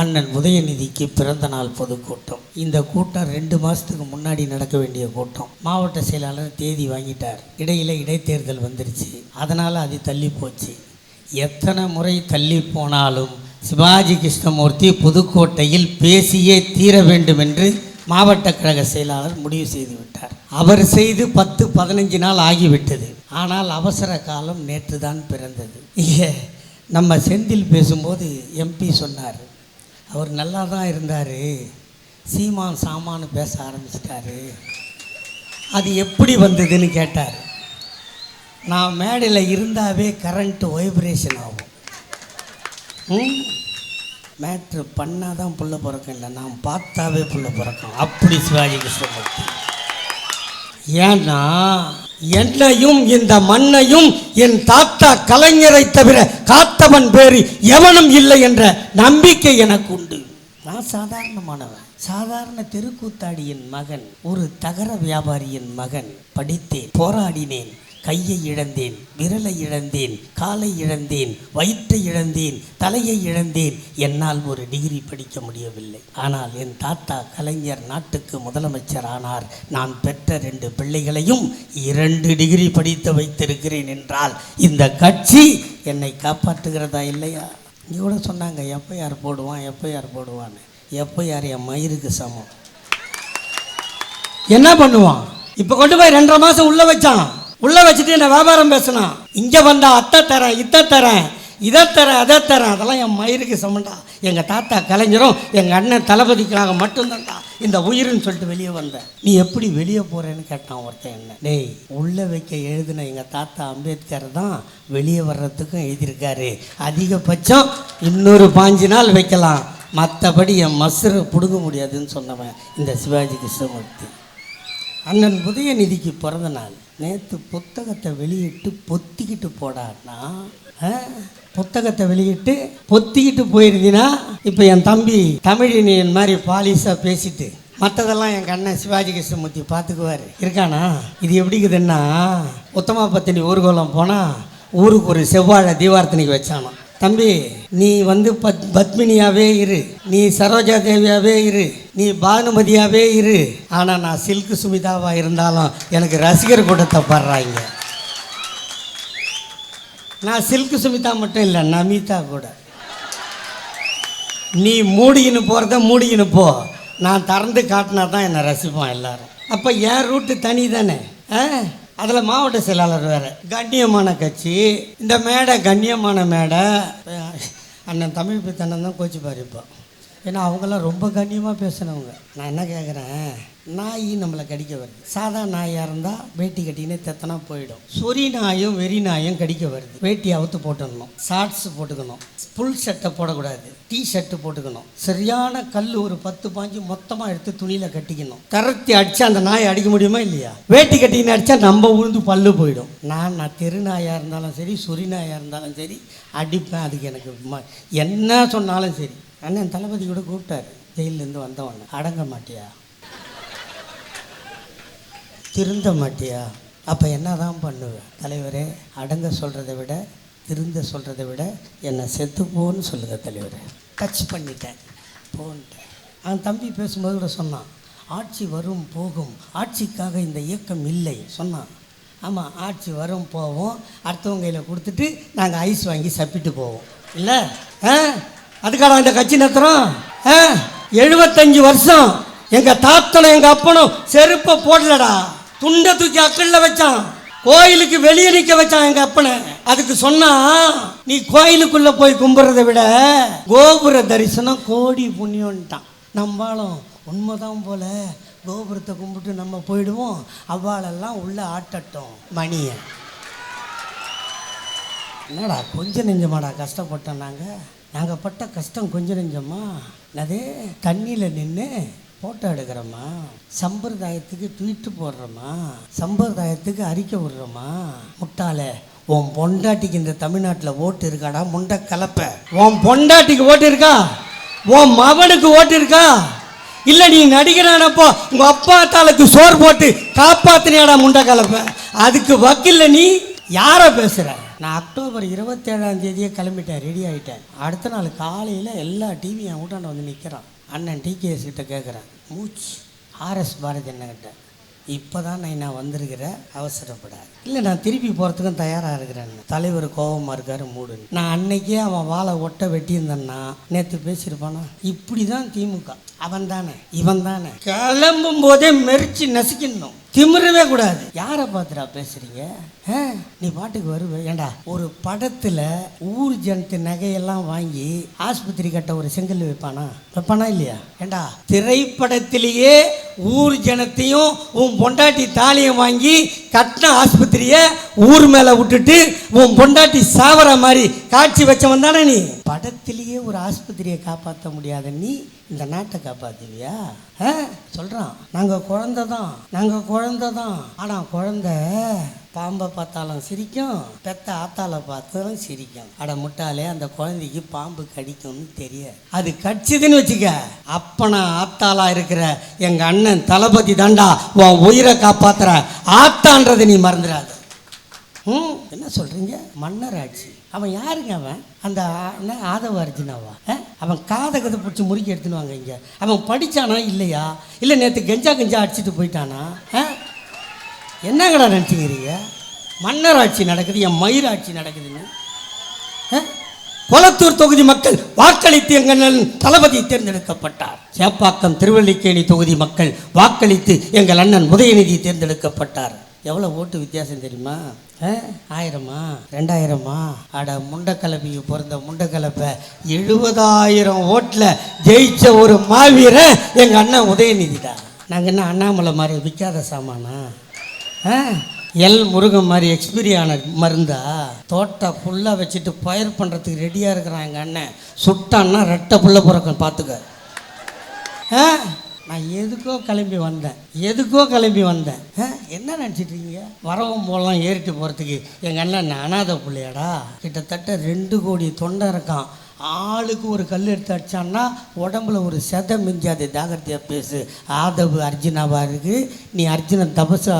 அண்ணன் உதயநிதிக்கு பிறந்த நாள் பொதுக்கூட்டம் இந்த கூட்டம் ரெண்டு மாதத்துக்கு முன்னாடி நடக்க வேண்டிய கூட்டம். மாவட்ட செயலாளர் தேதி வாங்கிட்டார். இடையில் இடைத்தேர்தல் வந்துருச்சு. அதனால் அது தள்ளி போச்சு. எத்தனை முறை தள்ளி போனாலும் சிவாஜி கிருஷ்ணமூர்த்தி புதுக்கோட்டையில் பேசியே தீர வேண்டும் என்று மாவட்ட கழக செயலாளர் முடிவு செய்து விட்டார். அவர் செய்து பத்து பதினஞ்சு நாள் ஆகிவிட்டது. ஆனால் அவசர காலம் நேற்று தான் பிறந்தது. இங்கே நம்ம செந்தில் பேசும்போது எம்பி சொன்னார் அவர் நல்லா தான் இருந்தார். சீமான் சாமானு பேச ஆரம்பிச்சிட்டாரு. அது எப்படி வந்ததுன்னு கேட்டார். நான் மேடையில் இருந்தாவே கரண்ட்டு வைப்ரேஷன் ஆகும். மேட்ரு பண்ணால் தான் புள்ள பிறக்கம் இல்லை நான் பார்த்தாவே புள்ள பிறக்கம். அப்படி சிவாஜி கிருஷ்ணமூர்த்தி. ஏன்னா என்னையும் இந்த மண்ணையும் என் தாத்தா கலைஞரை தவிர காத்தவன் பேரு எவனும் இல்லை என்ற நம்பிக்கை எனக்கு உண்டு. நான் சாதாரணமானவன். சாதாரண தெருக்கூத்தாடியின் மகன் ஒரு தகர வியாபாரியின் மகன் படித்தேன் போராடினேன். கையை இழந்தேன் விரலை இழந்தேன் காலை இழந்தேன் வயிற்றை இழந்தேன் தலையை இழந்தேன். என்னால் ஒரு டிகிரி படிக்க முடியவில்லை. ஆனால் என் தாத்தா கலைஞர் நாட்டுக்கு முதலமைச்சர் ஆனார். நான் பெற்ற ரெண்டு பிள்ளைகளையும் இரண்டு டிகிரி படித்து வைத்திருக்கிறேன் என்றால் இந்த கட்சி என்னை காப்பாற்றுகிறதா இல்லையா? இங்கே கூட சொன்னாங்க எப்போ யார் போடுவான் எப்போ யார் போடுவான்னு. எப்போ யார் என் மயிருக்கு சமம். என்ன பண்ணுவான்? இப்போ கொண்டு போய் ரெண்டரை மாதம் உள்ளே வச்சான் உள்ளே வச்சுட்டு என்ன வியாபாரம் பேசணும் இங்கே வந்தா அத்தை தரேன் இத்தை தரேன் இதை தரேன் அதை தரேன் அதெல்லாம் என் மயிருக்கு சமண்டா. எங்கள் தாத்தா கலைஞரும் எங்கள் அண்ணன் தளபதிக்காக மட்டும்தான்டா இந்த உயிர்னு சொல்லிட்டு வெளியே வந்தேன் நீ எப்படி வெளியே போகிறேன்னு கேட்டான் ஒருத்தன் என்ன? டேய் உள்ளே வைக்க எழுதின எங்கள் தாத்தா அம்பேத்கர் தான் வெளியே வர்றதுக்கும் எழுதியிருக்காரு. அதிகபட்சம் இன்னொரு பாஞ்சு நாள் வைக்கலாம். மற்றபடி என் மசுரை பிடுங்க முடியாதுன்னு சொன்னவன் இந்த சிவாஜி கிருஷ்ணமூர்த்தி. அண்ணன் உதயநிதிக்கு பிறந்த நாள். நேற்று புத்தகத்தை வெளியிட்டு பொத்திக்கிட்டு போடான்னா புத்தகத்தை வெளியிட்டு பொத்திக்கிட்டு போயிருந்தீன்னா இப்போ என் தம்பி தமிழினியன் மாதிரி பாலிஷாக பேசிட்டு மற்றதெல்லாம் என் கண்ணன் சிவாஜி கிருஷ்ணமூர்த்தி பார்த்துக்குவார் இருக்கானா? இது எப்படி இருக்குதுன்னா உத்தமா பத்தினி ஊர்கோலம் போனால் ஊருக்கு ஒரு செவ்வாழை தீபார்த்தனைக்கு வச்சானோ தம்பி நீ வந்து பத் பத்மினியாவே இரு. நீ சரோஜா தேவியாவே இரு. நீ பானுமதியாவே இரு. ஆனால் நான் சில்கு சுமிதாவாக இருந்தாலும் எனக்கு ரசிகர் கூட்டத்தை பாடுறாங்க. நான் சில்கு சுமிதா மட்டும் இல்லை நமிதா கூட. நீ மூடிக்கின்னு போகிறத மூடிக்கின்னு போ. நான் திறந்து காட்டினா தான் என்னை ரசிப்பான் எல்லாரும். அப்போ என் ரூட்டு தனி தானே ஆ? அதில் மாவட்ட செயலாளர் வேறு. கண்ணியமான கட்சி. இந்த மேடை கண்ணியமான மேடை அண்ணன் தமிழ் பித்தண்ணன் தான் கோச்சிப்பார் இப்போ. ஏன்னா அவங்கெல்லாம் ரொம்ப கண்ணியமாக பேசினவங்க. நான் என்ன கேட்குறேன் நாய் நம்மளை கடிக்க வருது. சாதா நாயாக இருந்தால் வேட்டி கட்டினே தெத்தனா போயிடும். சொறி நாயும் வெறி நாயும் கடிக்க வருது. வேட்டி அவுத்து போட்டுடணும். ஷார்ட்ஸ் போட்டுக்கணும். ஃபுல் ஷர்ட்டை போடக்கூடாது. டீ ஷர்ட்டு போட்டுக்கணும். சரியான கல் ஒரு பத்து பாஞ்சு மொத்தமாக எடுத்து துணியில் கட்டிக்கணும். கரத்தி அடித்தா அந்த நாயை அடிக்க முடியுமா இல்லையா? வேட்டி கட்டிக்கின்னு அடித்தா நம்ம உழுந்து பல்லு போயிடும். நான் நான் தெரு நாயாக இருந்தாலும் சரி சொறி நாயாக இருந்தாலும் சரி அடிப்பேன். அதுக்கு எனக்கு என்ன சொன்னாலும் சரி. அண்ணன் தளபதி கூட கூப்பிட்டாரு. ஜெயிலேருந்து வந்தவொடனே. அடங்க மாட்டியா? திருந்த மாட்டியா? அப்போ என்ன தான் பண்ணுவேன் தலைவரே அடங்க சொல்கிறத விட திருந்த சொல்கிறத விட என்னை செத்துப்போன்னு சொல்லுங்கள் தலைவர் தலைவரே. டச் பண்ணிட்டேன். போன்ட்டேன் அவன் தம்பி பேசும்போது கூட சொன்னான் ஆட்சி வரும் போகும். ஆட்சிக்காக இந்த இயக்கம் இல்லை. சொன்னான். ஆமாம் ஆட்சி வரும் போவோம் அடுத்தவங்க கையில் கொடுத்துட்டு நாங்கள் ஐஸ் வாங்கி சப்பிட்டு போவோம். இல்லை? ஆ? அதுக்காக இந்த கட்சி நடத்துகிறோம் ஆ? எழுபத்தஞ்சு வருஷம் எங்கள் தாத்தனும் எங்கள் அப்பனும் செருப்பை போடலடா. துண்டை தூக்கி அக்கல்ல வச்சான். கோயிலுக்கு வெளியே நிற்க வச்சான் எங்கள் அப்பனை. அதுக்கு சொன்னா நீ கோயிலுக்குள்ளே போய் கும்பிட்றத விட கோபுர தரிசனம் கோடி புண்ணியம்ட்டான். நம்மளும் உண்மைதான் போல. கோபுரத்தை கும்பிட்டு நம்ம போயிடுவோம். அவ்வாளெல்லாம் உள்ள ஆட்டட்டும். மணியை. என்னடா கொஞ்சம் நெஞ்சமாடா கஷ்டப்பட்டோம் நாங்கள் நாங்கள் பட்ட கஷ்டம் கொஞ்சம் நெஞ்சமா? அதே தண்ணியில் நின்று ஃபோட்டோ எடுக்கிறோமா? சம்பிரதாயத்துக்கு ட்வீட்டு போடுறோமா? சம்பிரதாயத்துக்கு அறிக்கை விடுறோமா? முட்டாளே உன் பொண்டாட்டிக்கு இந்த தமிழ்நாட்டில் ஓட்டு இருக்காடா முண்டை கலப்ப. உன் பொண்டாட்டிக்கு ஓட்டு இருக்கா? உன் மகனுக்கு ஓட்டு இருக்கா? இல்லை நீ நடிகனானப்போ உங்கள் அப்பா தாளுக்கு சோறு போட்டு காப்பாத்தினியாடா முண்டை கலப்ப. அதுக்கு வக்கில்ல நீ? யாரை பேசுகிற நான் அக்டோபர் இருபத்தேழாம் தேதியே கிளம்பிட்டேன் ரெடி ஆகிட்டேன் அடுத்த நாள் காலையில் எல்லா டிவியும் என் வீட்டாண்ட வந்து நிற்கிறான் அண்ணன் டிகேஎஸ் கிட்ட கேட்குறேன் மூச் ஆர்எஸ் பாரதி அண்ணன்கிட்ட இப்போ தான் நான் நான் வந்திருக்கிறேன் அவசரப்படாது இல்லை நான் திருப்பி போகிறதுக்கும் தயாராக இருக்கிறேன் தலைவர் கோபமாக இருக்காரு மூடு. நான் அன்னைக்கே அவன் வாழை ஒட்ட வெட்டியிருந்தேன்னா நேற்று பேசியிருப்பானா? இப்படி தான் திமுக. அவன் தானே இவன் தானே கிளம்பும் போதே மெரிச்சு நசுக்கணும் திமிரவே கூடாது. யாரை பார்த்துடா பேசுறீங்க? ஆ, நீ பாட்டுக்கு வருவ. ஏண்டா ஒரு படத்துல ஊர் ஜனத்து நகையெல்லாம் வாங்கி ஆஸ்பத்திரி கட்ட ஒரு செங்கல் வைப்பானா? வைப்பானா இல்லையா? ஏண்டா திரைப்படத்திலேயே ஊர் ஜனத்தையும் உன் பொண்டாட்டி தாலியை வாங்கி கட்டின ஆஸ்பத்திரியை ஊர் மேலே விட்டுட்டு உன் பொண்டாட்டி சாவர மாதிரி காட்சி வச்சவன் தானே நீ? படத்திலேயே ஒரு ஆஸ்பத்திரியை காப்பாற்ற முடியாத நீ இந்த நாட்டை காப்பாத்துவியா? ஆ? சொல்கிறான் நாங்கள் குழந்தை தான் நாங்கள் குழந்தை தான் ஆனால் குழந்தை பாம்பை பார்த்தாலும் சிரிக்கும் பெத்த ஆத்தால பார்த்தாலும் சிரிக்கும். அட முட்டாலே அந்த குழந்தைக்கு பாம்பு கடிக்கும்னு தெரியாது. அது கடிச்சதுன்னு வச்சுக்க அப்பனா ஆத்தாளா இருக்கிற எங்க அண்ணன் தளபதி தாண்டா உன் உயிரை காப்பாத்துற ஆத்தான்றதை நீ மறந்துடாத. ம் என்ன சொல்றீங்க? மன்னர் ஆட்சி. அவன் யாருங்க அவன்? அந்த என்ன ஆதவ அர்ஜுனாவா? ஆ? அவன் காதை கதை பிடிச்சி முறுக்கி எடுத்துன்னு வாங்க இங்கே. அவன் படிச்சானா இல்லையா? இல்லை நேற்று கெஞ்சா கெஞ்சா அடிச்சுட்டு போயிட்டானா? ஆ என்னங்கடா நினச்சிக்கிறீங்க? மன்னர் ஆட்சி நடக்குது என் மயிராட்சி நடக்குதுங்க நடக்குதுன்னு கொளத்தூர் தொகுதி மக்கள் வாக்களித்து எங்கள் தளபதி தேர்ந்தெடுக்கப்பட்டார். சேப்பாக்கம் திருவல்லிக்கேணி தொகுதி மக்கள் வாக்களித்து எங்கள் அண்ணன் உதயநிதி தேர்ந்தெடுக்கப்பட்டார். எவ்வளோ ஓட்டு வித்தியாசம் தெரியுமா? ஆயிரமா? ரெண்டாயிரமா? அட முண்டக்கலப்பிக்கு பிறந்த முண்டக்கலப்பை. எழுபதாயிரம் ஓட்டில் ஜெயிச்ச ஒரு மாவீரன் எங்கள் அண்ணன் உதயநிதிடா. நாங்கள் என்ன அண்ணாமலை மாதிரி விற்காத சாமானா? எல் முருகன் மாதிரி எக்ஸ்பீரியான மருந்தா? தோட்டை ஃபுல்லாக வச்சுட்டு பயிர் பண்ணுறதுக்கு ரெடியாக இருக்கிறான் எங்கள் அண்ணன். சுட்டான்னா ரெட்டை புள்ள பிறக்கும் பார்த்துக்க ஆ நான் எதுக்கோ கிளம்பி வந்தேன். எதுக்கோ கிளம்பி வந்தேன். ஆ, என்ன நினச்சிட்ருக்கீங்க வரவும் போகலாம் ஏறிட்டு போகிறதுக்கு எங்கள் அண்ணன் நான் பிள்ளையாடா. கிட்டத்தட்ட ரெண்டு கோடி தொண்டை இருக்கான். ஆளுக்கு ஒரு கல் எடுத்து அடிச்சான்னா உடம்புல ஒரு செதை மிஞ்சாது. ஜாகிரதையாக பேசு. ஆதவு அர்ஜுனாவாக இருக்குது நீ அர்ஜுனன் தபசு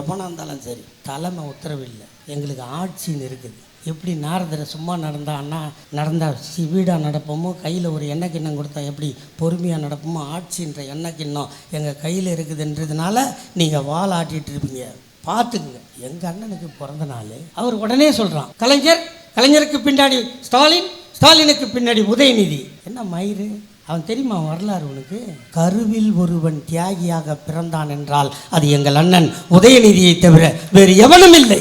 எவனாக இருந்தாலும் சரி. தலைமை உத்தரவில்லை. எங்களுக்கு ஆட்சின்னு இருக்குது. எப்படி நாரதரை சும்மா நடந்தான்னா நடந்தால் சிவீடாக வீடாக நடப்போமோ? கையில் ஒரு எண்ணெய் கிண்ணம் கொடுத்தா எப்படி பொறுமையாக நடப்போமோ? ஆட்சின்ற எண்ணெய் கிண்ணம் எங்கள் கையில் இருக்குதுன்றதுனால நீங்கள் வால் ஆட்டிட்டு இருப்பீங்க. பார்த்துக்குங்க. எங்கள் அண்ணனுக்கு பிறந்த நாள். அவர் உடனே சொல்கிறான் கலைஞர் கலைஞருக்கு பின்னாடி ஸ்டாலின் ஸ்டாலினுக்கு பின்னாடி உதயநிதி. என்ன மயிறு? அவன் தெரியுமா வரலாறு உனக்கு? கருவில் ஒருவன் தியாகியாக பிறந்தான் என்றால் அது எங்கள் அண்ணன் உதயநிதியை தவிர வேறு எவனும் இல்லை.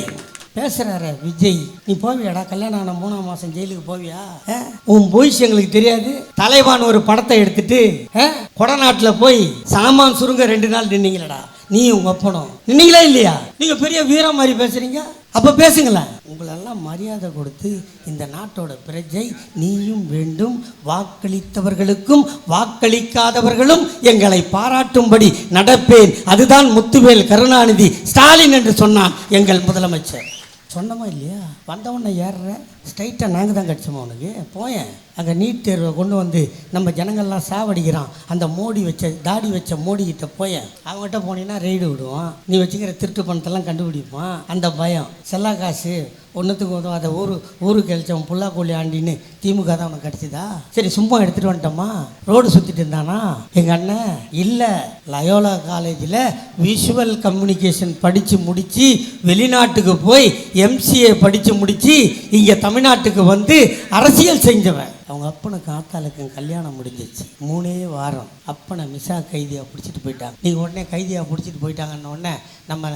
பேசுறாரு விஜய். நீ போவியாடா? கல்யாணம் ஆன மூணாம் மாசம் ஜெயிலுக்கு போவியா? ஆ? உன் பொய்ஸ் எங்களுக்கு தெரியாது. தலைவான் ஒரு படத்தை எடுத்துட்டு ஆ? கொடநாட்டில் போய் சாமான் சுருங்க ரெண்டு நாள் நின்னீங்களடா. நீ உங்க அப்பனும். நின்னீங்களா இல்லையா? நீங்க பெரிய வீரம் மாதிரி பேசுறீங்க. அப்போ பேசுங்களேன். உங்களெல்லாம் மரியாதை கொடுத்து இந்த நாட்டோட பிரஜை நீயும் வேண்டும் வாக்களித்தவர்களுக்கும் வாக்களிக்காதவர்களும் எங்களை பாராட்டும்படி நடப்பேன். அதுதான் முத்துவேல் கருணாநிதி ஸ்டாலின் என்று சொன்னான் எங்கள் முதலமைச்சர். சொன்னமா இல்லையா? வந்தவொடனே ஏறுறேன். ஸ்ட்ரைட்டாக நாங்கள் தான் கிடச்சோமா உனக்கு? போயேன். அங்கே நீட் தேர்வை கொண்டு வந்து நம்ம ஜனங்கள்லாம் சாவடிக்கிறான். அந்த மோடி வச்ச தாடி வச்ச மோடி கிட்ட போயேன். அவங்ககிட்ட போனீங்கன்னா ரெய்டு விடுவான். நீ வச்சுக்கிற திருட்டு பணத்தெல்லாம் கண்டுபிடிப்பான். அந்த பயம். செல்லா காசு. ஒன்றுத்துக்கு உதவும் அதை ஊரு ஊருக்கு கழிச்சவன் புல்லா கோழி ஆண்டின்னு திமுக தான் உனக்கு கிடச்சிதா? சரி சும்மா எடுத்துகிட்டு வந்துட்டோமா? ரோடு சுற்றிட்டு இருந்தானா? எங்கள் அண்ணன் இல்லை லயோலா காலேஜில் விஷுவல் கம்யூனிகேஷன் படித்து முடித்து வெளிநாட்டுக்கு போய் எம்சிஏ படித்து முடித்து இங்கே தமிழ்நாட்டுக்கு வந்து அரசியல் செஞ்சவன். அவங்க அப்பனுக்கு ஆத்தாளுக்கும் கல்யாணம் முடிஞ்சிச்சு மூணே வாரம் அப்பனை மிசா கைதியாக பிடிச்சிட்டு போயிட்டாங்க. நீங்கள் உடனே கைதியாக பிடிச்சிட்டு போயிட்டாங்கன்ன உடனே நம்ம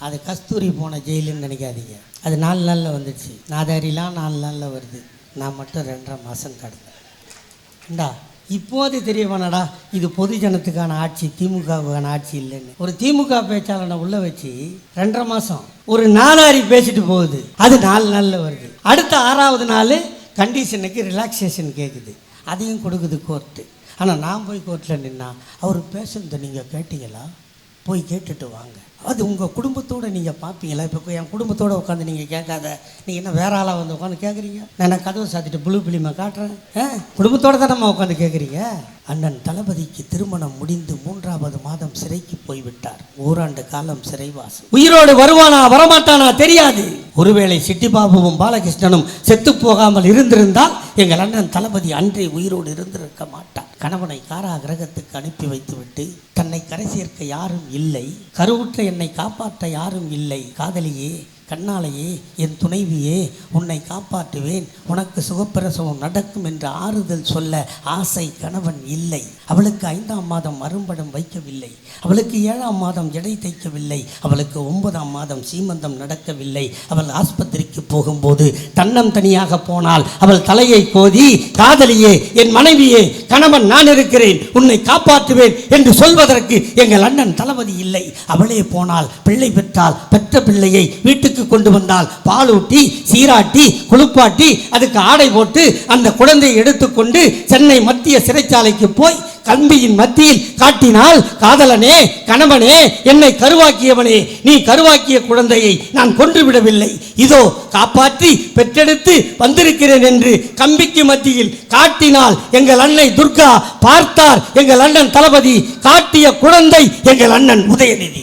அது கஸ்தூரி போன ஜெயிலுன்னு நினைக்காதீங்க. அது நாலு நாளில் வந்துடுச்சு நாதாரிலாம் நாலு நாளில் வருது. நான் மட்டும் ரெண்டரை மாதம் கடந்தேன். இந்தா இப்போது தெரிய வேணாடா இது பொது ஜனத்துக்கான ஆட்சி திமுகவுக்கான ஆட்சி இல்லைன்னு. ஒரு திமுக பேச்சாளனை உள்ள வச்சு ரெண்டரை மாதம் ஒரு நாலாரி பேசிட்டு போகுது. அது நாலு நாளில் வருது. அடுத்த ஆறாவது நாள் கண்டிஷனுக்கு ரிலாக்ஸேஷன் கேட்குது அதையும் கொடுக்குது கோர்ட்டு ஆனால் நான் போய் கோர்ட்டில் நின்னா அவர் பேசுனதை நீங்கள் கேட்டீங்களா? போய் கேட்டுட்டு வாங்க. அது உங்கள் குடும்பத்தோடு நீங்கள் பார்ப்பீங்களா இப்போ என் குடும்பத்தோடு உட்காந்து நீங்கள் கேட்காத நீங்கள் என்ன வேற ஆளாக வந்து உட்காந்து கேட்குறீங்க? நான் கதவை சாத்திட்டு ப்ளூ பிலிமை காட்டுறேன்? ஆ? குடும்பத்தோடு தான் நம்ம உட்காந்து கேட்குறீங்க? அண்ணன் தளபதிக்கு திருமணம் முடிந்து மூன்றாவது மாதம் சிறைக்கு போய்விட்டார். ஓராண்டு காலம் சிறைவாசம். உயிரோடு வருவானா வரமாட்டானா தெரியாது. ஒருவேளை சிட்டிபாபுவும் பாலகிருஷ்ணனும் செத்து போகாமல் இருந்திருந்தால் எங்கள் அண்ணன் தளபதி அன்றே உயிரோடு இருந்திருக்க மாட்டார். கணவனை காராகிரகத்துக்கு அனுப்பி வைத்துவிட்டு தன்னை கரை சேர்க்க யாரும் இல்லை கருவுற்ற என்னை காப்பாற்ற யாரும் இல்லை. காதலியே கண்ணாலேயே என் துணைவியே உன்னை காப்பாற்றுவேன். உனக்கு சுகப்பிரசவம் நடக்கும் என்று ஆறுதல் சொல்ல ஆசை கணவன் இல்லை. அவளுக்கு ஐந்தாம் மாதம் மறுபடம் வைக்கவில்லை. அவளுக்கு ஏழாம் மாதம் எடை தைக்கவில்லை. அவளுக்கு ஒன்பதாம் மாதம் சீமந்தம் நடக்கவில்லை. அவள் ஆஸ்பத்திரிக்கு போகும்போது தன்னம் தனியாக போனால் அவள் தலையை கோதி காதலியே என் மனைவியே கணவன் நான் இருக்கிறேன். உன்னை காப்பாற்றுவேன் என்று சொல்வதற்கு எங்கள் அண்ணன் தளபதி இல்லை. அவளே போனால் பிள்ளை பெற்றால் பெற்ற பிள்ளையை வீட்டுக்கு கொண்டு வந்தால் பாலூட்டி சீராட்டி குளிப்பாட்டி அதுக்கு ஆடை போட்டு அந்த குழந்தையை எடுத்துக்கொண்டு சென்னை மத்திய சிறைச்சாலைக்கு போய் கம்பியின் மத்தியில் காட்டினால் காதலனே கணவனே என்னை கருவாக்கியவனே நீ கருவாக்கிய குழந்தையை நான் கொன்றுவிடவில்லை. இதோ காப்பாற்றி பெற்றெடுத்து வந்திருக்கிறேன் என்று கம்பிக்கு மத்தியில் காட்டினால் எங்கள் அன்னை துர்கா பார்த்தார் எங்கள் அண்ணன் தளபதி காட்டிய குழந்தை எங்கள் அண்ணன் உதயநிதி.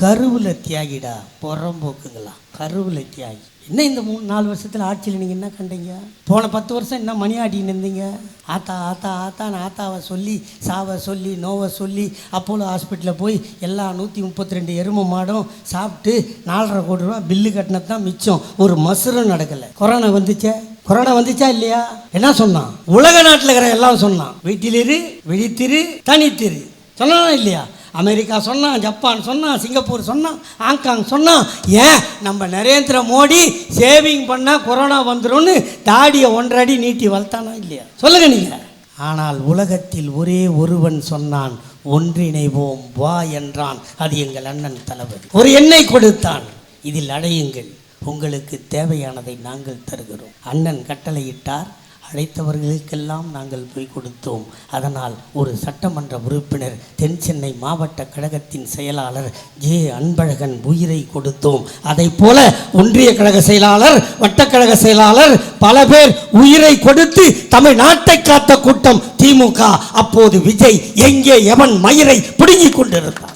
கருவில் தியாகிடா புறம்போக்குங்களா கருவில் தியாகி. என்ன இந்த மூணு நாலு வருஷத்தில் ஆட்சியில் நீங்கள் என்ன கண்டீங்க? போன பத்து வருஷம் என்ன மணி ஆட்டின்னு இருந்தீங்க? ஆத்தா ஆத்தா ஆத்தான்னு ஆத்தாவை சொல்லி சாவை சொல்லி நோவை சொல்லி அப்போலோ ஹாஸ்பிட்டலில் போய் எல்லா நூற்றி முப்பத்தி ரெண்டு எருமை மாடும் சாப்பிட்டு நாலரை கோடி ரூபா பில்லு கட்டினது தான் மிச்சம். ஒரு மசுரம் நடக்கலை. கொரோனா வந்துச்சே? கொரோனா வந்துச்சா இல்லையா? என்ன சொன்னான்? உலக நாட்டில் இருக்கிற எல்லாம் சொன்னான். வீட்டிலிரு விழித்திரு தனித்திரு. சொன்னா இல்லையா? அமெரிக்கா சொன்னான் ஜப்பான் சொன்னான் சிங்கப்பூர் சொன்னான் ஹாங்காங் சொன்னான் ஏன்? நம்ம நரேந்திர மோடி சேவிங் பண்ணால் கொரோனா வந்துரும்னு தாடியை ஒன்றடி அடி நீட்டி வளர்த்தானா இல்லையா? சொல்லுங்க நீங்கள் ஆனால் உலகத்தில் ஒரே ஒருவன் சொன்னான் ஒன்றிணைவோம் வா என்றான். அது எங்கள் அண்ணன் தளபதி. ஒரு எண்ணெய் கொடுத்தான். இதில் அடையுங்கள் உங்களுக்கு தேவையானதை நாங்கள் தருகிறோம். அண்ணன் கட்டளையிட்டார் அழைத்தவர்களுக்கெல்லாம் நாங்கள் போய் கொடுத்தோம். அதனால் ஒரு சட்டமன்ற உறுப்பினர் தென் சென்னை மாவட்ட கழகத்தின் செயலாளர் ஜே. அன்பழகன் உயிரை கொடுத்தோம். அதைப் போல ஒன்றிய கழக செயலாளர் வட்டக்கழக செயலாளர் பல பேர் உயிரை கொடுத்து தமிழ்நாட்டை காத்த கூட்டம் திமுக. அப்போது விஜய் எங்கே எவன் மயிரை பிடுங்கிக் கொண்டிருந்தான்.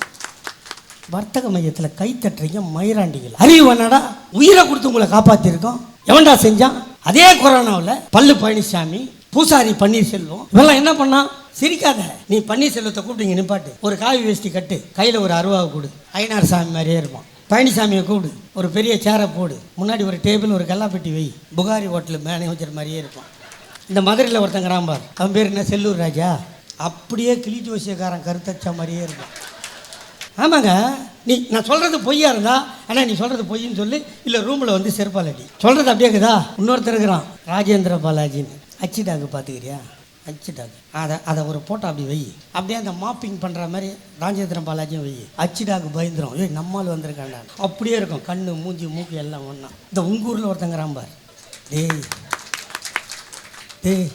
வர்த்தக மையத்தில் கை தட்டுறீங்க மயிராண்டிகள். அறிவு என்னடா உயிரை கொடுத்து உங்களை காப்பாற்றிருக்கோம் எவன்டா செஞ்சான்? அதே கொரோனாவில் பல்லு பழனிசாமி பூசாரி பன்னீர்செல்வம் இவெல்லாம் என்ன பண்ணான் சிரிக்காத. நீ பன்னீர்செல்வத்தை கூப்பிட்டு நிப்பாட்டு. ஒரு காவி வேஷ்டி கட்டு. கையில் ஒரு அருவாவை கொடு. ஐநார் சாமி மாதிரியே இருப்பான். பழனிசாமியை கூப்பிடு. ஒரு பெரிய சேரை போடு. முன்னாடி ஒரு டேபிள் ஒரு கல்லாப்பெட்டி வை. புகாரி ஹோட்டல் மேனேஜர் மாதிரியே இருப்பான். இந்த மதுரையில் ஒருத்தங்கிறான் பார். அவன் பேர் என்ன? செல்லூர் ராஜா. அப்படியே கிளி ஜோசியக்காரன் கருத்தச்ச மாதிரியே இருப்பான். ஆமாங்க. நீ நான் சொல்கிறது பொய்யா இருந்தா ஆனால் நீ சொல்கிறது பொய்ன்னு சொல்லி இல்லை ரூமில் வந்து செருப்பால் அடி சொல்கிறது அப்படியே இருக்குதா? இன்னொருத்தர் இருக்கிறான். ராஜேந்திர பாலாஜின்னு. அச்சு டாக்கு பார்த்துக்கிறியா அச்சு டாக்கு அதை அதை ஒரு போட்டோ அப்படி வை. அப்படியே அந்த மாப்பிங் பண்ணுற மாதிரி ராஜேந்திர பாலாஜியும் வை. அச்சு டாக்கு பயந்துரும். ஏய் நம்மால் வந்திருக்காண்டா அப்படியே இருக்கும். கண்ணு மூஞ்சி மூக்கு எல்லாம் ஒன்றா இந்த உங்கூரில் ஒருத்தங்கிறான் பார். டேய். டேய்.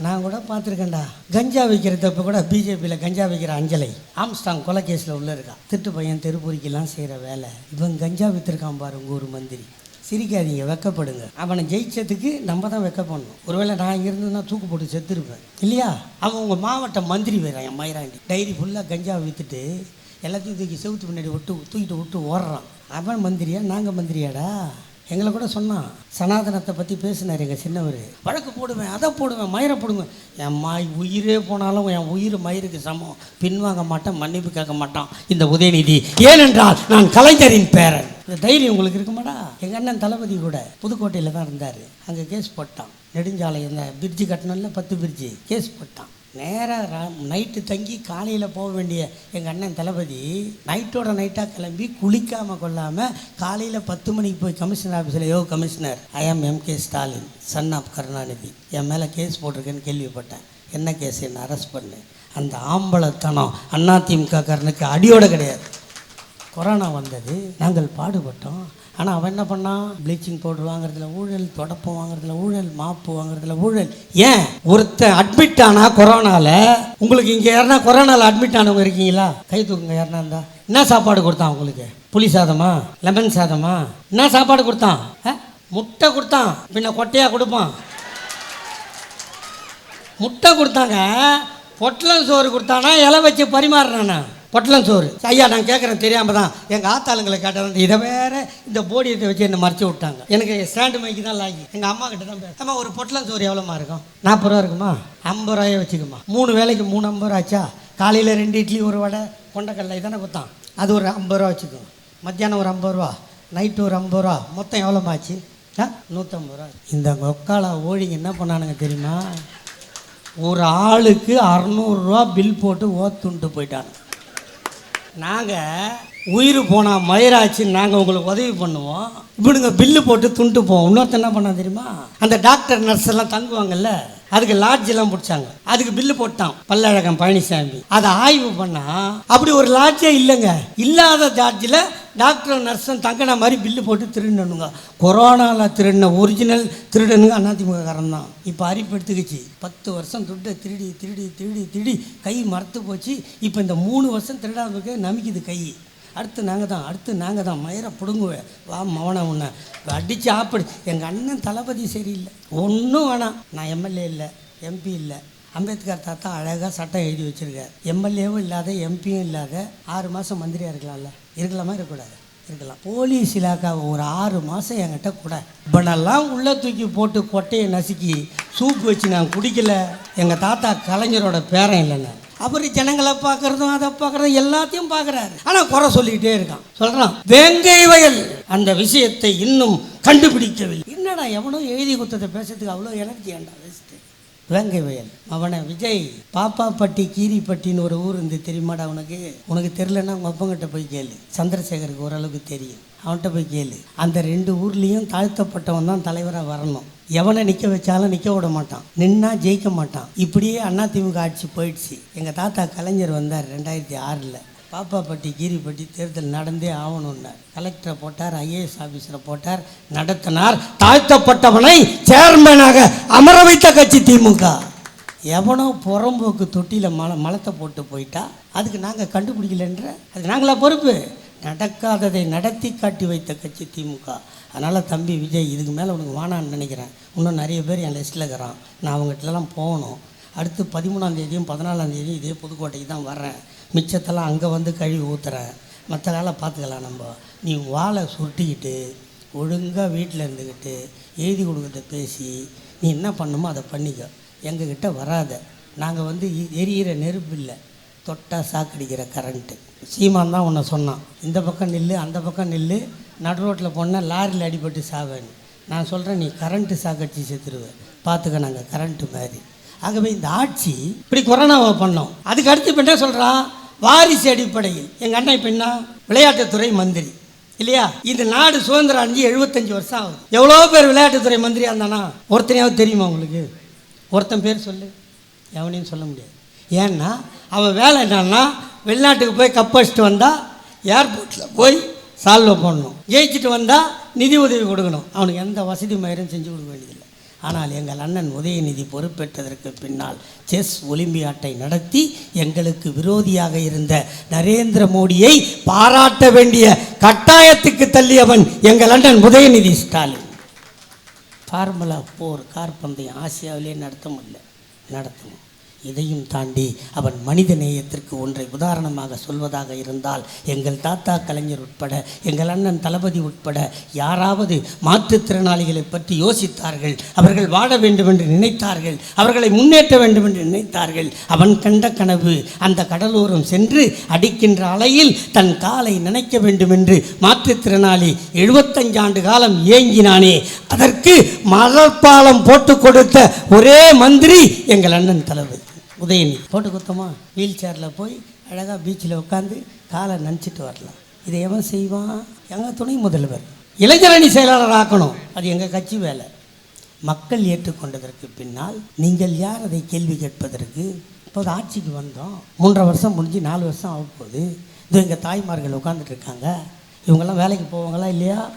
நான் கூட பார்த்துருக்கேன்டா. கஞ்சா விற்கிறதப்ப கூட பிஜேபியில் கஞ்சா விற்கிற அஞ்சலை. ஆம்ஸ்டாங் கொலை கேஸில் உள்ள இருக்கான் திட்டு பையன் தெருப்பூரிக்கெல்லாம் செய்கிற வேலை. இவன் கஞ்சா விற்றுருக்கான் பாரு உங்கள் ஊர் மந்திரி. சிரிக்காதீங்க வெக்கப்படுங்க. அவனை ஜெயிச்சதுக்கு நம்ம தான் வெக்க பண்ணணும். ஒருவேளை நான் இருந்ததுன்னா தூக்கு போட்டு செத்துருப்பேன். இல்லையா? அவன் உங்கள் மாவட்ட மந்திரி வேறான் என் மயிராண்டி. டைரி ஃபுல்லாக கஞ்சா விற்றுட்டு எல்லாத்தையும் தூக்கி செவுத்து பின்னாடி விட்டு தூக்கிட்டு விட்டு ஓடுறான். அவன் மந்திரியா? நாங்கள் மந்திரியாடா? எங்களை கூட சொன்னான் சனாதனத்தை பற்றி பேசினார் எங்கள் சின்னவர். வழக்கு போடுவேன் அதை போடுவேன் மயிரை போடுவேன். என் மாய் உயிரே போனாலும் என் உயிர் மயிருக்கு சமம். பின்வாங்க மாட்டேன் மன்னிப்பு கேட்க மாட்டான். இந்த உதயநிதி. ஏனென்றால் நான் கலைஞரின் பேரன். இந்த தைரியம் உங்களுக்கு இருக்குமாடா? எங்கள் அண்ணன் தளபதி கூட புதுக்கோட்டையில் தான் இருந்தார். அங்கே கேஸ் போட்டான். நெடுஞ்சாலை இந்த பிரிட்ஜு கட்டணும்ல பத்து பிரிட்ஜு கேஸ் போட்டான். நேராக நைட்டு தங்கி காலையில் போக வேண்டிய எங்கள் அண்ணன் தளபதி நைட்டோட நைட்டாக கிளம்பி குளிக்காமல் கொள்ளாமல் காலையில் பத்து மணிக்கு போய் கமிஷனர் ஆஃபீஸில் யோ commissioner I am K Stalin son of Karunanidhi என் மேலே கேஸ் போட்டிருக்கேன்னு கேள்விப்பட்டேன். என்ன கேஸ் என்ன அரெஸ்ட் பண்ணு. அந்த ஆம்பளத்தனம் அதிமுக காரனுக்கு அடியோடு கிடையாது. கொரோனா வந்தது நாங்கள் பாடுபட்டோம். ஆனால் அவன் என்ன பண்ணான் ப்ளீச்சிங் பவுடர் வாங்குறதுல ஊழல் தொடப்பம் வாங்குறதுல ஊழல் மாப்பு வாங்குறதுல ஊழல். ஏன்? ஒருத்தன் அட்மிட் ஆனா கொரோனால உங்களுக்கு இங்கே யாருன்னா கொரோனாவில் அட்மிட் ஆனவங்க இருக்கீங்களா? கை தூக்குங்க யாருன்னா இருந்தா. என்ன சாப்பாடு கொடுத்தான் உங்களுக்கு? புளி சாதமா? லெமன் சாதமா? என்ன சாப்பாடு கொடுத்தான்? ஆ? முட்டை கொடுத்தான். பின்ன கொட்டையாக கொடுப்பான். முட்டை கொடுத்தாங்க. பொட்டலம் சோறு கொடுத்தானா? இலை வச்சு பரிமாறுறானா? பொட்டலம் சோறு. ஐயா நான் கேட்குறேன் தெரியாமல் தான். எங்கள் ஆத்தாளுங்களை கேட்டேன் இதை வேற இந்த போடியத்தை வச்சு என்னை மறைச்சி விட்டாங்க. எனக்கு ஸ்டாண்டு மைக்கு தான் லாகி. எங்கள் அம்மா கிட்ட தான் பேச அம்மா ஒரு பொட்டலம் சோறு எவ்வளோமா இருக்கும்? நாற்பது ரூபா இருக்குமா? ஐம்பது ரூபாயே வச்சுக்குமா. மூணு வேலைக்கு மூணு ஐம்பது ரூபா ஆச்சா? காலையில் ரெண்டு இட்லி ஒரு வடை கொண்டக்கடலை தானே கொடுத்தான் அது ஒரு ஐம்பது ரூபா வச்சுக்கோ. மத்தியானம் ஒரு ஐம்பது ரூபா. நைட்டு ஒரு ஐம்பது ரூபா. மொத்தம் எவ்வளோமாச்சு ஆ நூற்றம்பது ரூபா. இந்த ஒக்கால ஓழிங்க என்ன பண்ணானுங்க தெரியுமா? ஒரு ஆளுக்கு அறநூறுரூவா பில் போட்டு ஓத்துன்ட்டு போயிட்டானு நாங்கள் உயிர் போனால் மயிராச்சு நாங்கள் உங்களுக்கு உதவி பண்ணுவோம். இப்படிங்க பில்லு போட்டு துண்டு போவோம். இன்னொருத்த என்ன பண்ண தெரியுமா? அந்த டாக்டர் நர்ஸ் எல்லாம் தங்குவாங்கல்ல? அதுக்கு லாட்ஜ் எல்லாம் பிடிச்சாங்க. அதுக்கு பில்லு போட்டான். பல்லழகம் பழனிசாமி. அதை ஆய்வு பண்ணா அப்படி ஒரு லாட்ஜே இல்லைங்க. இல்லாத லாட்ஜில் டாக்டர் நர்ஸும் தங்கின மாதிரி பில்லு போட்டு திருடணுங்க. கொரோனாவில் திருடின ஒரிஜினல் திருடனுங்க அதிமுக காரன் தான். இப்போ அரிப்பு எடுத்துக்கிச்சு. பத்து வருஷம் துட்டை திருடி திருடி திருடி திருடி கை மறத்து போச்சு. இப்போ இந்த மூணு வருஷம் திருடாததுக்கு நமிக்குது கை. அடுத்து நாங்கள் தான் அடுத்து நாங்கள் தான் மயிரை பிடுங்குவேன். வா மவனை உன்னை. அடித்து ஆப்படி. எங்கள் அண்ணன் தளபதி சரியில்லை. ஒன்றும் வேணாம். நான் எம்எல்ஏ இல்லை எம்பி இல்லை. அம்பேத்கர் தாத்தா அழகாக சட்டம் எழுதி வச்சுருக்கார். எம்எல்ஏவும் இல்லாத எம்பியும் இல்லாத ஆறு மாதம் மந்திரியாக இருக்கலாம்ல? இருக்கலாமா இருக்கக்கூடாது? இருக்கலாம். போலீஸ் இலாக்காவை ஒரு ஆறு மாதம் என்கிட்ட கூட. இப்பனெல்லாம் உள்ளே தூக்கி போட்டு கொட்டையை நசுக்கி சூப் வச்சு நான் குடிக்கல. எங்கள் தாத்தா கலைஞரோட பேரன் இல்லை அவர் ஜனங்களை பார்க்கறதும் அதை பார்க்கறதும் எல்லாத்தையும் பார்க்குறாரு. ஆனால் குறை சொல்லிக்கிட்டே இருக்கான். சொல்கிறான் வேங்கை வயல். அந்த விஷயத்தை இன்னும் கண்டுபிடிக்கவில்லை. என்னடா எவனோ எழுதி கொடுத்ததை பேசுறதுக்கு அவ்வளோ எனர்ஜி ஆண்டா வேஸ்ட்டு வேங்கை வயல். அவனை விஜய் பாப்பாப்பட்டி கீரிப்பட்டின்னு ஒரு ஊர் இருந்து தெரியுமாடா உனக்கு? உனக்கு தெரிலன்னா உங்கள் அப்பங்கிட்ட போய் கேளு. சந்திரசேகருக்கு ஓரளவுக்கு தெரியும். அவன்கிட்ட போய் கேளு. அந்த ரெண்டு ஊர்லேயும் தாழ்த்தப்பட்டவன் தான் தலைவராக வரணும். எவனை நிற்க வச்சாலும் நிற்க விட மாட்டான். நின்னா ஜெயிக்க மாட்டான். இப்படியே அதிமுக ஆட்சி போயிடுச்சு. எங்கள் தாத்தா கலைஞர் வந்தார் ரெண்டாயிரத்தி ஆறில். பாப்பாப்பட்டி கீரிப்பட்டி தேர்தல் நடந்தே ஆகணும்னார். கலெக்டரை போட்டார் ஐஏஎஸ் ஆஃபீஸரை போட்டார் நடத்தினார். தாழ்த்தப்பட்டவனை சேர்மனாக அமர வைத்த கட்சி திமுக. எவனோ புறம்போக்கு தொட்டியில் மல மலத்தை போட்டு போயிட்டா அதுக்கு நாங்கள் கண்டுபிடிக்கலன்ற அது நாங்களா பொறுப்பு. நடக்காததை நடத்தி காட்டி வைத்த கட்சி திமுக. அதனால் தம்பி விஜய் இதுக்கு மேலே உனக்கு வேணான்னு நினைக்கிறேன். இன்னும் நிறைய பேர் என் லிஸ்ட்டில் இருக்கிறான். நான் அவங்ககிட்டலாம் போகணும். அடுத்து பதிமூணாம் தேதியும் பதினாலாம் தேதியும் இதே புதுக்கோட்டைக்கு தான் வர்றேன். மிச்சத்தெல்லாம் அங்கே வந்து கழுவி ஊற்றுறேன் மற்ற வேலை பார்த்துக்கலாம் நம்ம. நீ வாழை சுருட்டிக்கிட்டு ஒழுங்காக வீட்டில் இருந்துக்கிட்டு எழுதி கொடுக்கறத பேசி நீ என்ன பண்ணுமோ அதை பண்ணிக்க. எங்ககிட்ட வராத. நாங்கள் வந்து எரியிற நெருப்பு இல்லை. தொட்டா சாக்கடிக்கிற கரண்ட்டு சீமான் தான் உன்னை சொன்னான். இந்த பக்கம் நில்லு அந்த பக்கம் நில்லு நடு ரோட்டில் போனால் லாரியில் அடிபட்டு சாவேன்னு. நான் சொல்கிறேன் நீ கரண்ட்டு சாக்கடிச்சு செத்துருவேன் பார்த்துக்க நாங்கள் கரண்ட்டு மாதிரி. ஆகவே இந்த ஆட்சி இப்படி கொரோனாவை பண்ணோம். அதுக்கு அடுத்து இப்போ என்ன சொல்கிறான் வாரிசு அடிப்படையில். எங்கள் அண்ணன் இப்போ என்ன? விளையாட்டுத்துறை மந்திரி. இல்லையா? இந்த நாடு சுதந்திரம் அடைஞ்சு எழுபத்தஞ்சு வருஷம் ஆகுது. எவ்வளோ பேர் விளையாட்டுத்துறை மந்திரியாக இருந்தானா? ஒருத்தனையாவது தெரியுமா உங்களுக்கு? ஒருத்தன் பேர் சொல்லு. எவனையும் சொல்ல முடியாது. ஏன்னா அவன் வேலை என்னன்னா வெளிநாட்டுக்கு போய் கப் அடிச்சுட்டு வந்தால் ஏர்போர்ட்டில் போய் சால்வ் போடணும். ஜெயிச்சுட்டு வந்தால் நிதி உதவி கொடுக்கணும். அவனுக்கு எந்த வசதி மயிரும் செஞ்சு கொடுக்க வேண்டியதில்லை. ஆனால் எங்கள் அண்ணன் உதயநிதி பொறுப்பேற்றதற்கு பின்னால் செஸ் ஒலிம்பியாட்டை நடத்தி எங்களுக்கு விரோதியாக இருந்த நரேந்திர மோடியை பாராட்ட வேண்டிய கட்டாயத்துக்கு தள்ளியவன் எங்கள் அண்ணன் உதயநிதி ஸ்டாலின். ஃபார்முலா போர் கார்பந்தயம் ஆசியாவிலே நடத்த முடியல. நடத்தணும். இதையும் தாண்டி அவன் மனித நேயத்திற்கு ஒன்றை உதாரணமாக சொல்வதாக இருந்தால் எங்கள் தாத்தா கலைஞர் உட்பட எங்கள் அண்ணன் தளபதி உட்பட யாராவது மாற்றுத்திறனாளிகளை பற்றி யோசித்தார்கள் அவர்கள் வாழ வேண்டும் என்று நினைத்தார்கள் அவர்களை முன்னேற்ற வேண்டும் என்று நினைத்தார்கள் அவன் கண்ட கனவு அந்த கடலோரம் சென்று அடிக்கின்ற அலையில் தன் காலை நினைக்க வேண்டும் என்று மாற்றுத்திறனாளி எழுபத்தஞ்சு ஆண்டு காலம் ஏங்கினானே அதற்கு மலர்பாலம் போட்டு கொடுத்த ஒரே மந்திரி எங்கள் அண்ணன் தளபதி. உதயநிதி போட்டு கொடுத்தோமா வீல் சேரில் போய் அழகாக பீச்சில் உட்காந்து காலை நினச்சிட்டு வரலாம். இதை எவன் செய்வான்? எங்கள் துணை முதல்வர். இளைஞரணி செயலாளர் ஆக்கணும். அது எங்கள் கட்சி வேலை. மக்கள் ஏற்றுக்கொண்டதற்கு பின்னால் நீங்கள் யார் அதை கேள்வி கேட்பதற்கு? இப்போது ஆட்சிக்கு வந்தோம். மூன்றரை வருஷம் முடிஞ்சு நாலு வருஷம் ஆக போகுது. இது எங்கள் தாய்மார்கள் உட்காந்துட்டு இருக்காங்க. இவங்கெல்லாம் வேலைக்கு போவாங்களா இல்லையா?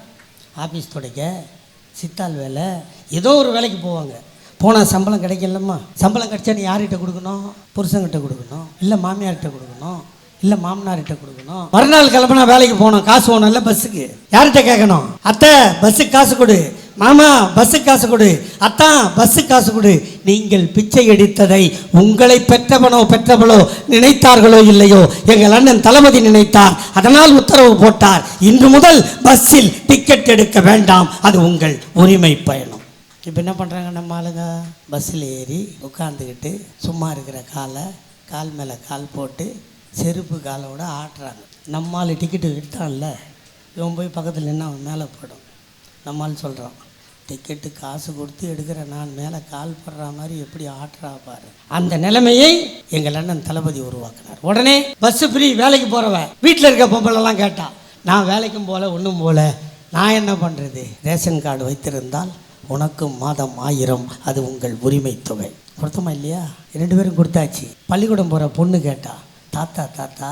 ஆஃபீஸ் துடைக்க. சித்தாள் வேலை. ஏதோ ஒரு வேலைக்கு போவாங்க. போனால் சம்பளம் கிடைக்கலம்மா. சம்பளம் கிடைச்சா நீ யார்கிட்ட கொடுக்கணும்? புருஷன்கிட்ட கொடுக்கணும். இல்லை மாமியார்கிட்ட கொடுக்கணும். இல்லை மாமனார்கிட்ட கொடுக்கணும். மறுநாள் கிளம்புனா வேலைக்கு போகணும். காசு போகணும் இல்லை பஸ்ஸுக்கு. யார்கிட்ட கேட்கணும்? அத்தை பஸ்ஸுக்கு காசு கொடு. மாமா பஸ்ஸுக்கு காசு கொடு. அத்தான் பஸ்ஸுக்கு காசு கொடு. நீங்கள் பிச்சை எடுத்ததை உங்களை பெற்றவனோ பெற்றவளோ நினைத்தார்களோ இல்லையோ? எங்கள் அண்ணன் தளபதி நினைத்தார். அதனால் உத்தரவு போட்டார். இன்று முதல் பஸ்ஸில் டிக்கெட் எடுக்க வேண்டாம். அது உங்கள் உரிமை பயணம். இப்போ என்ன பண்ணுறாங்க நம்ம ஆளுங்க? பஸ்ஸில் ஏறி உட்காந்துக்கிட்டு சும்மா இருக்கிற காலை கால் மேலே கால் போட்டு செருப்பு காலோட ஆட்டுறாங்க. நம்மால் டிக்கெட்டு விட்டான்ல இவன் போய் பக்கத்தில் நின்று அவன் மேலே போடும். நம்மால் சொல்கிறான் டிக்கெட்டு காசு கொடுத்து எடுக்கிற நான் மேலே கால் படுற மாதிரி எப்படி ஆட்டுறா பாரு. அந்த நிலைமையை எங்கள் அண்ணன் தளபதி உருவாக்கினார். உடனே பஸ்ஸு ஃப்ரீ வேலைக்கு போகிறவன் வீட்டில் இருக்க பொம்பளைலாம் கேட்டான் நான் வேலைக்கும் போல ஒன்றும் போல. நான் என்ன பண்ணுறது ரேஷன் கார்டு வைத்திருந்தால் உனக்கும் மாதம் ஆயிரம் அது உங்கள் உரிமை தொகை கொடுத்தோமா இல்லையா? ரெண்டு பேரும் கொடுத்தாச்சு. பள்ளிக்கூடம் போகிற பொண்ணு கேட்டா தாத்தா தாத்தா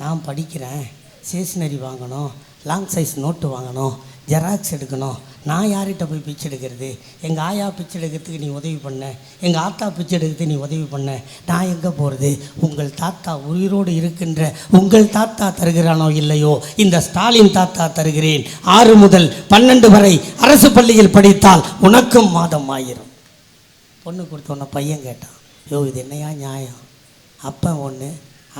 நான் படிக்கிறேன். ஸ்டேஷ்னரி வாங்கணும் லாங் சைஸ் நோட்டு வாங்கணும் ஜெராக்ஸ் எடுக்கணும் நான் யார்கிட்ட போய் பிச்சை எடுக்கிறது? எங்கள் ஆயா பிச்சை எடுக்கிறதுக்கு நீ உதவி பண்ண. எங்கள் ஆத்தா பிச்சை எடுக்கிறதுக்கு நீ உதவி பண்ண. நான் எங்கே போகிறது உங்கள் தாத்தா உயிரோடு இருக்கின்ற உங்கள் தாத்தா தருகிறானோ இல்லையோ? இந்த ஸ்டாலின் தாத்தா தருகிறேன். ஆறு முதல் பன்னெண்டு வரை அரசு பள்ளியில் படித்தால் உனக்கும் மாதம் ஆயிரும். பொண்ணு கொடுத்தோன்ன பையன் கேட்டான் யோ இது என்னையா நியாயம்? அப்பா ஒன்று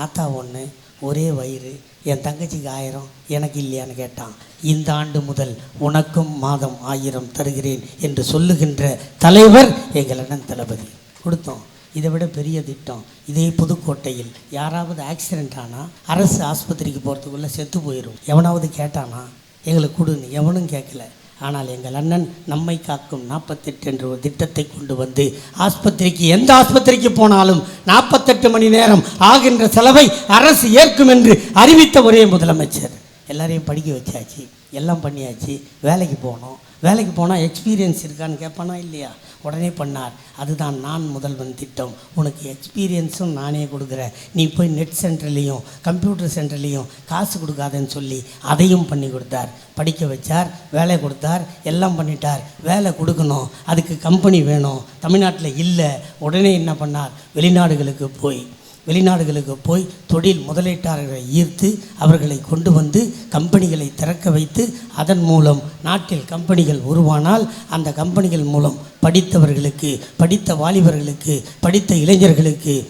ஆத்தா ஒன்று ஒரே வயிறு என் தங்கச்சிக்கு ஆயிரம் எனக்கு இல்லையான்னு கேட்டான். இந்த ஆண்டு முதல் உனக்கும் மாதம் ஆயிரம் தருகிறேன் என்று சொல்லுகின்ற தலைவர் எங்கள் அண்ணன் தளபதி. கொடுத்தோம். இதை விட பெரிய திட்டம். இதே புதுக்கோட்டையில் யாராவது ஆக்சிடென்ட் ஆனால் அரசு ஆஸ்பத்திரிக்கு போகிறதுக்குள்ளே செத்து போயிடும் எவனாவது கேட்டானா எங்களுக்கு கொடுன்னு எவனும் கேட்கல. ஆனால் எங்கள் அண்ணன் நம்மை காக்கும் நாற்பத்தெட்டு என்ற ஒரு திட்டத்தை கொண்டு வந்து ஆஸ்பத்திரிக்கு எந்த ஆஸ்பத்திரிக்கு போனாலும் நாற்பத்தெட்டு மணி நேரம் ஆகின்ற செலவை அரசு ஏற்கும் என்று அறிவித்த ஒரே முதலமைச்சர். எல்லாரையும் படிக்க வச்சாச்சு எல்லாம் பண்ணியாச்சு வேலைக்கு போனோம். வேலைக்கு போனால் எக்ஸ்பீரியன்ஸ் இருக்கான்னு கேட்பானா இல்லையா? உடனே பண்ணார். அதுதான் நான் முதல்வன் திட்டம். உனக்கு எக்ஸ்பீரியன்ஸும் நானே கொடுக்குறேன். நீ போய் நெட் சென்டர்லேயும் கம்ப்யூட்டர் சென்டர்லேயும் காசு கொடுக்காதன்னு சொல்லி அதையும் பண்ணி கொடுத்தார். படிக்க வச்சார் வேலை கொடுத்தார் எல்லாம் பண்ணிட்டார். வேலை கொடுக்கணும். அதுக்கு கம்பெனி வேணும். தமிழ்நாட்டில் இல்லை. உடனே என்ன பண்ணார்? வெளிநாடுகளுக்கு போய் வெளிநாடுகளுக்கு போய் தொழில் முதலீட்டாளர்களை ஈர்த்து அவர்களை கொண்டு வந்து கம்பெனிகளை திறக்க வைத்து அதன் மூலம் நாட்டில் கம்பெனிகள் உருவானால் அந்த கம்பெனிகள் மூலம் படித்தவர்களுக்கு படித்த வாலிபர்களுக்கு படித்த இளைஞர்களுக்கு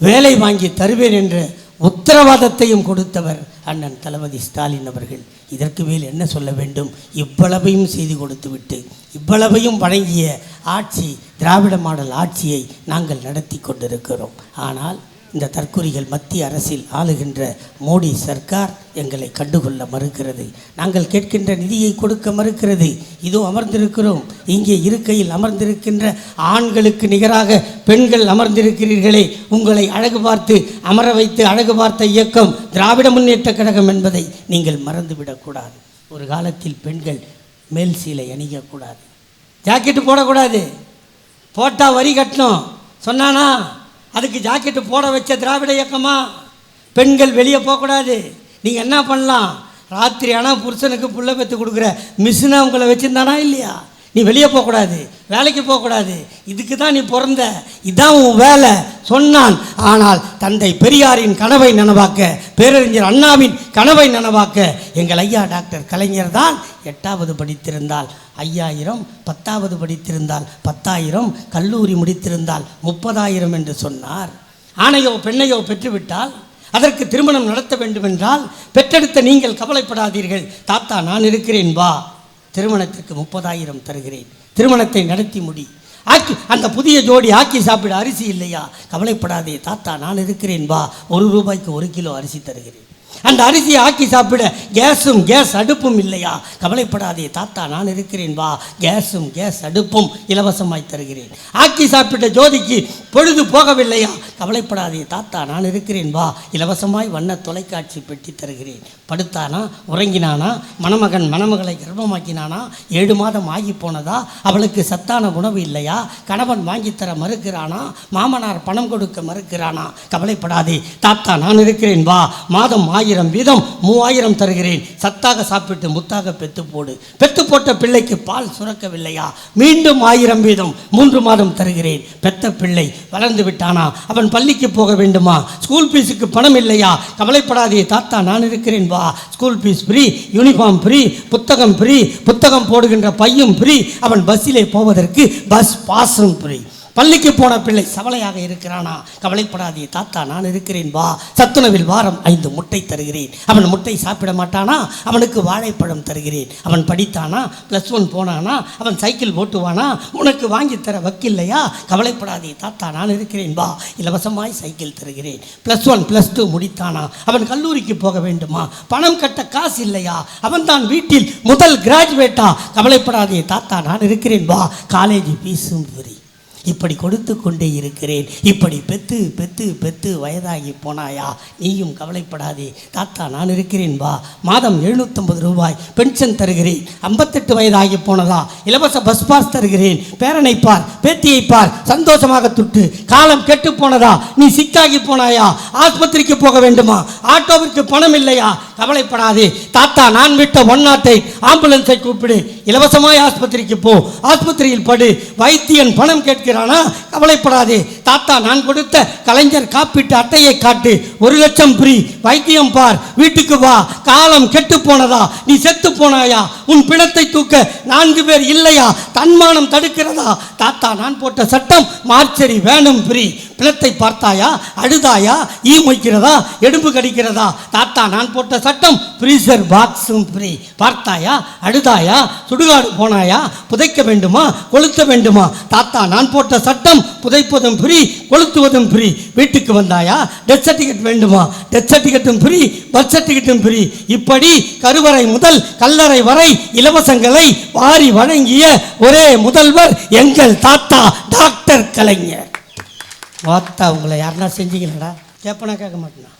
வேலை வாங்கி தருவேன் என்ற உத்தரவாதத்தையும் கொடுத்தவர் அண்ணன் தளபதி ஸ்டாலின் அவர்கள். இதற்கு மேல் என்ன சொல்ல வேண்டும்? இவ்வளவையும் செய்து கொடுத்துவிட்டு இவ்வளவையும் வழங்கிய ஆட்சி திராவிட மாடல் ஆட்சியை நாங்கள் நடத்தி கொண்டிருக்கிறோம். ஆனால் இந்த தற்கொலைகள் மத்திய அரசில் ஆளுகின்ற மோடி சர்க்கார் எங்களை கண்டுகொள்ள மறுக்கிறது. நாங்கள் கேட்கின்ற நிதியை கொடுக்க மறுக்கிறது. இதோ அமர்ந்திருக்கிறோம். இங்கே இருக்கையில் அமர்ந்திருக்கின்ற ஆண்களுக்கு நிகராக பெண்கள் அமர்ந்திருக்கிறீர்களே உங்களை அழகு பார்த்து அமர வைத்து அழகு பார்த்த இயக்கம் திராவிட முன்னேற்ற கழகம் என்பதை நீங்கள் மறந்துவிடக்கூடாது. ஒரு காலத்தில் பெண்கள் மேல் சீலை அணியக்கூடாது. ஜாக்கெட்டு போடக்கூடாது. போட்டால் வரி கட்டணும். சொன்னானா அதுக்கு ஜாக்கெட்டு போட வச்ச திராவிட இயக்கமா? பெண்கள் வெளியே போகக்கூடாது. நீங்கள் என்ன பண்ணலாம்? ராத்திரி ஆனால் புருஷனுக்கு புள்ள பெற்று கொடுக்குற மிஷினை உங்களை வச்சுருந்தானா இல்லையா? நீ வெளியே போகக்கூடாது வேலைக்கு போகக்கூடாது. இதுக்கு தான் நீ பிறந்த. இதான் உன் வேலை சொன்னான். ஆனால் தந்தை பெரியாரின் கனவை நனவாக்க பேரறிஞர் அண்ணாவின் கனவை நனவாக்க எங்கள் ஐயா டாக்டர் கலைஞர் தான் எட்டாவது படித்திருந்தால் ஐயாயிரம் பத்தாவது படித்திருந்தால் பத்தாயிரம் கல்லூரி முடித்திருந்தால் முப்பதாயிரம் என்று சொன்னார். ஆணையோ பெண்ணையோ பெற்றுவிட்டால் அதற்கு திருமணம் நடத்த வேண்டுமென்றால் பெற்றெடுத்த நீங்கள் கவலைப்படாதீர்கள். தாத்தா நான் இருக்கிறேன் வா. திருமணத்திற்கு முப்பதாயிரம் தருகிறேன். திருமணத்தை நடத்தி முடி. ஆக்கி அந்த புதிய ஜோடி ஆக்கி சாப்பிட அரிசி இல்லையா? கவலைப்படாதே தாத்தா நான் இருக்கிறேன் வா. ஒரு ரூபாய்க்கு ஒரு கிலோ அரிசி தருகிறேன். அந்த அரிசியை ஆக்கி சாப்பிட கேஸும் கேஸ் அடுப்பும் இல்லையா? கவலைப்படாதே தாத்தா நான் இருக்கிறேன் வா. கேஸும் கேஸ் அடுப்பும் இலவசமாய் தருகிறேன். ஆக்கி சாப்பிட்ட ஜோதிக்கு பொழுது போகவில்லையா? கவலைப்படாதே தாத்தா நான் இருக்கிறேன் வா. இலவசமாய் வண்ண தொலைக்காட்சி பெட்டி தருகிறேன். படுத்தானா? உறங்கினானா? மணமகன் மணமகளை கர்ப்பமாக்கினானா? ஏழு மாதம் ஆகி போனதா? அவளுக்கு சத்தான உணவு இல்லையா? கணவன் வாங்கித்தர மறுக்கிறானா? மாமனார் பணம் கொடுக்க மறுக்கிறானா? கவலைப்படாதே தாத்தா நான் இருக்கிறேன் வா. மாதம் ஆயிரம் வீதம் மூவாயிரம் தருகிறேன். சத்தாக சாப்பிட்டு முத்தாக பெத்து போடு. பெத்து போட்ட பிள்ளைக்கு பால் சுரக்கவில்லையா? மீண்டும் ஆயிரம் வீதம் மூன்று மாதம் தருகிறேன். பெத்த பிள்ளை வளர்ந்து விட்டானா? அவன் பள்ளிக்கு போக வேண்டுமா? ஸ்கூல் ஃபீஸுக்கு பணம் இல்லையா? கவலைப்படாதே தாத்தா நான் இருக்கிறேன் வா. School fees free uniform free புத்தகம் ஃப்ரீ புத்தகம் போடுகின்ற பையும் ஃப்ரீ அவன் பஸ்ஸிலே போவதற்கு பஸ் பாஸும் ஃப்ரீ பள்ளிக்கு போன பிள்ளை சவலையாக இருக்கிறானா? கவலைப்படாதே தாத்தா நான் இருக்கிறேன் வா. சத்துணவில் வாரம் ஐந்து முட்டை தருகிறேன். அவன் முட்டை சாப்பிட மாட்டானா? அவனுக்கு வாழைப்பழம் தருகிறேன். அவன் படித்தானா? ப்ளஸ் ஒன் போனானா? அவன் சைக்கிள் ஓட்டுவானா? உனக்கு வாங்கி தர வக்கில்லையா? கவலைப்படாதே தாத்தா நான் இருக்கிறேன் வா. இலவசமாய் சைக்கிள் தருகிறேன். ப்ளஸ் ஒன் ப்ளஸ் டூ முடித்தானா? அவன் கல்லூரிக்கு போக வேண்டுமா? பணம் கட்ட காசு இல்லையா? அவன் தான் வீட்டில் முதல் கிராஜுவேட்டா கவலைப்படாதே தாத்தா நான் இருக்கிறேன் வா. காலேஜ் ஃபீஸும் ஃப்ரீ இப்படி கொடுத்து கொண்டே இருக்கிறேன். இப்படி பெத்து பெத்து பெத்து வயதாகி போனாயா? நீயும் கவலைப்படாதே. தாத்தா நான் இருக்கிறேன் வா. மாதம் எழுநூற்றம்பது ரூபாய் பென்ஷன் தருகிறேன். ஐம்பத்தெட்டு வயதாகி போனதா? இலவச பஸ் பாஸ் தருகிறேன். பேரனை பார் பேத்தியை பார் சந்தோஷமாக துட்டு. காலம் கெட்டு போனதா? நீ சிக்காகி போனாயா? ஆஸ்பத்திரிக்கு போக வேண்டுமா? ஆட்டோவிற்கு பணம் இல்லையா? கவலைப்படாதே. தாத்தா நான் விட்ட ஒன் நாட் எயிட் ஆம்புலன்ஸை கூப்பிடு. இலவசமாய் ஆஸ்பத்திரிக்கு போ. ஆஸ்பத்திரியில் படு. வைத்தியன் பணம் செய்கிறானா? கவலைப்படாதே. தாத்தா நான் கொடுத்த கலைஞர் காப்பீட்டு அட்டையை காட்டு. ஒரு லட்சம் ஃப்ரீ வைத்தியம் பார் வீட்டுக்கு வா. காலம் கெட்டு போனதா? நீ செத்து போனாயா? உன் பிணத்தை தூக்க நான்கு பேர் இல்லையா? தன்மானம் தடுக்கிறதா? தாத்தா நான் போட்ட சட்டம் மார்ச்சரி வேணும் ஃப்ரீ பிணத்தை பார்த்தாயா? அழுதாயா? ஈ மொய்க்கிறதா? எடுப்பு கடிக்கிறதா? தாத்தா நான் போட்ட சட்டம் ஃப்ரீசர் பாக்ஸும் ஃப்ரீ பார்த்தாயா? அழுதாயா? சுடுகாடு போனாயா? புதைக்க வேண்டுமா? கொளுத்த வேண்டுமா? தாத்தா நான் போட்ட சட்டம் புதைப்பதும் ஃப்ரீ கொளுத்துவதும் ஃப்ரீ வீட்டுக்கு வந்தாயா? டெத் சர்டிஃபிகேட் வேண்டுமா? டெத் சர்டிஃபிகேட்டும் ஃப்ரீ பர்த் சர்டிஃபிகேட்டும் ஃப்ரீ இப்படி கருவறை முதல் கல்லறை வரை இலவசங்களை வாரி வழங்கிய ஒரே முதல்வர் எங்கள் தாத்தா டாக்டர் கலைஞர். வாத்தா உங்களை யாருன்னா செஞ்சீங்களடா கேட்பனா கேட்க மாட்டேனா?